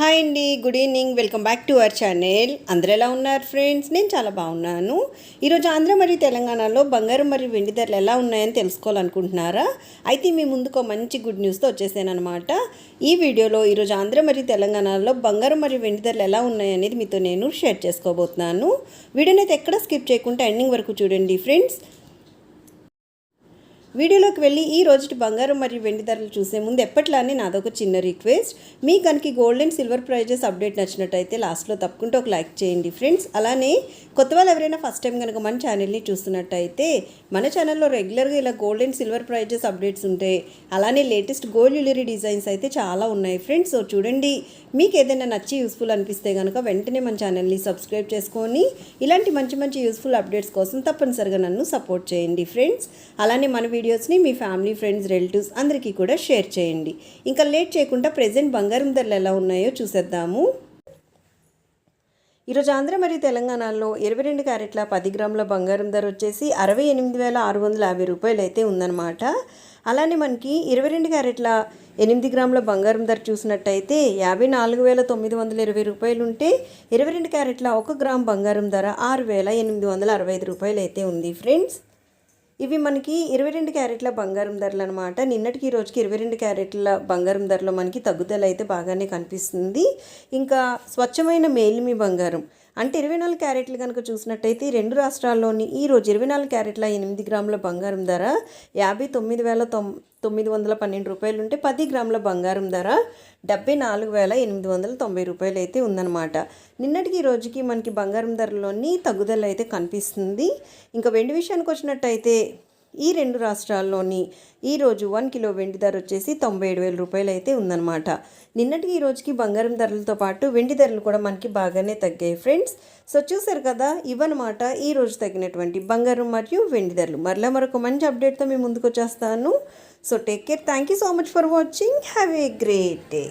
Hi అండి good evening. Welcome back to our channel. అందరూ ఎలా ఉన్నారు ఫ్రెండ్స్? నేను చాలా బాగున్నాను. ఈరోజు ఆంధ్ర మరియు తెలంగాణలో బంగారం మరియు వెండి ధరలు ఎలా ఉన్నాయని తెలుసుకోవాలనుకుంటున్నారా? అయితే మీ ముందుకు ఒక మంచి గుడ్ న్యూస్తో వచ్చేసాను అనమాట ఈ వీడియోలో ఈరోజు ఆంధ్ర మరియు తెలంగాణలో బంగారం మరియు వెండి ధరలు ఎలా ఉన్నాయనేది మీతో నేను షేర్ చేసుకోబోతున్నాను. వీడియోని అయితే ఎక్కడ స్కిప్ చేయకుండా ఎండింగ్ వరకు చూడండి ఫ్రెండ్స్. వీడియోలోకి వెళ్ళి ఈ రోజుటి బంగారం మరియు వెండి ధరలు చూసే ముందు ఎప్పట్లానే నాదొక చిన్న రిక్వెస్ట్. మీ కనుక gold and silver prices update నచ్చినట్టయితే లాస్ట్లో తప్పకుండా ఒక లైక్ చేయండి ఫ్రెండ్స్ అలానే కొత్త వాళ్ళు ఎవరైనా ఫస్ట్ టైం కనుక మన ఛానల్ని చూస్తున్నట్టయితే మన ఛానల్లో రెగ్యులర్గా ఇలా gold and silver prices updates ఉంటాయి అలానే లేటెస్ట్ గోల్డ్ జ్యువెలరీ డిజైన్స్ అయితే చాలా ఉన్నాయి ఫ్రెండ్స్ సో చూడండి మీకు ఏదైనా నచ్చి యూస్ఫుల్ అనిపిస్తే కనుక వెంటనే మన ఛానల్ని సబ్స్క్రైబ్ చేసుకొని ఇలాంటి మంచి మంచి యూస్ఫుల్ అప్డేట్స్ కోసం తప్పనిసరిగా నన్ను సపోర్ట్ చేయండి ఫ్రెండ్స్ అలానే మన వీడియోస్ని మీ ఫ్యామిలీ ఫ్రెండ్స్ రిలేటివ్స్ అందరికీ కూడా షేర్ చేయండి. ఇంకా లేట్ చేయకుండా ప్రజెంట్ బంగారం ధరలు ఎలా ఉన్నాయో చూసేద్దాము. ఈరోజు ఆంధ్ర మరియు తెలంగాణలో ఇరవై రెండు క్యారెట్ల పది గ్రాముల బంగారం ధర వచ్చేసి అరవై ఎనిమిది వేల ఆరు వందల యాభై రూపాయలు అయితే ఉందన్నమాట. అలానే మనకి ఇరవై రెండు క్యారెట్ల ఎనిమిది గ్రాముల బంగారం ధర చూసినట్టయితే యాభై నాలుగు వేల తొమ్మిది వందల ఇరవై రూపాయలు ఉంటే ఇరవై రెండు క్యారెట్ల ఒక గ్రామ్ బంగారం ధర ఆరు వేల ఎనిమిది వందల అరవై ఐదు రూపాయలు అయితే ఉంది. ఫ్రెండ్స్ ఇవి మనకి ఇరవై రెండు క్యారెట్ల బంగారం ధరలు అనమాట నిన్నటికి ఈ రోజుకి ఇరవై రెండు క్యారెట్ల బంగారం ధరలో మనకి తగ్గుదల అయితే బాగానే కనిపిస్తుంది. ఇంకా స్వచ్ఛమైన మేలిమి బంగారం. అంటే ఇరవై నాలుగు క్యారెట్లు కనుక చూసినట్టయితే రెండు రాష్ట్రాల్లోని ఈ రోజు ఇరవై నాలుగు క్యారెట్ల ఎనిమిది గ్రాముల బంగారం ధర యాభై తొమ్మిది వేల తొమ్ తొమ్మిది వందల పన్నెండు రూపాయలు ఉంటే పది గ్రాముల బంగారం ధర డెబ్బై నాలుగు వేల ఎనిమిది వందల తొంభై రూపాయలు అయితే ఉందన్నమాట. నిన్నటికి ఈ రోజుకి మనకి బంగారం ధరలోని తగ్గుదల అయితే కనిపిస్తుంది. ఇంకా వెండి విషయానికి వచ్చినట్టయితే ఈ రెండు రాష్ట్రాల్లోని ఈరోజు వన్ కిలో వెండి ధర వచ్చేసి తొంభై ఏడు వేల రూపాయలు అయితే ఉందన్నమాట. నిన్నటికి ఈ రోజుకి బంగారం ధరలతో పాటు వెండి ధరలు కూడా మనకి బాగానే తగ్గాయి ఫ్రెండ్స్. సో చూసారు కదా ఇవన్నమాట ఈ రోజు తగ్గినటువంటి బంగారం మరియు వెండి ధరలు. మరలా మరొక మంచి అప్డేట్తో మేము ముందుకు వచ్చేస్తాను. So take care. Thank you so much for watching. Have a great day.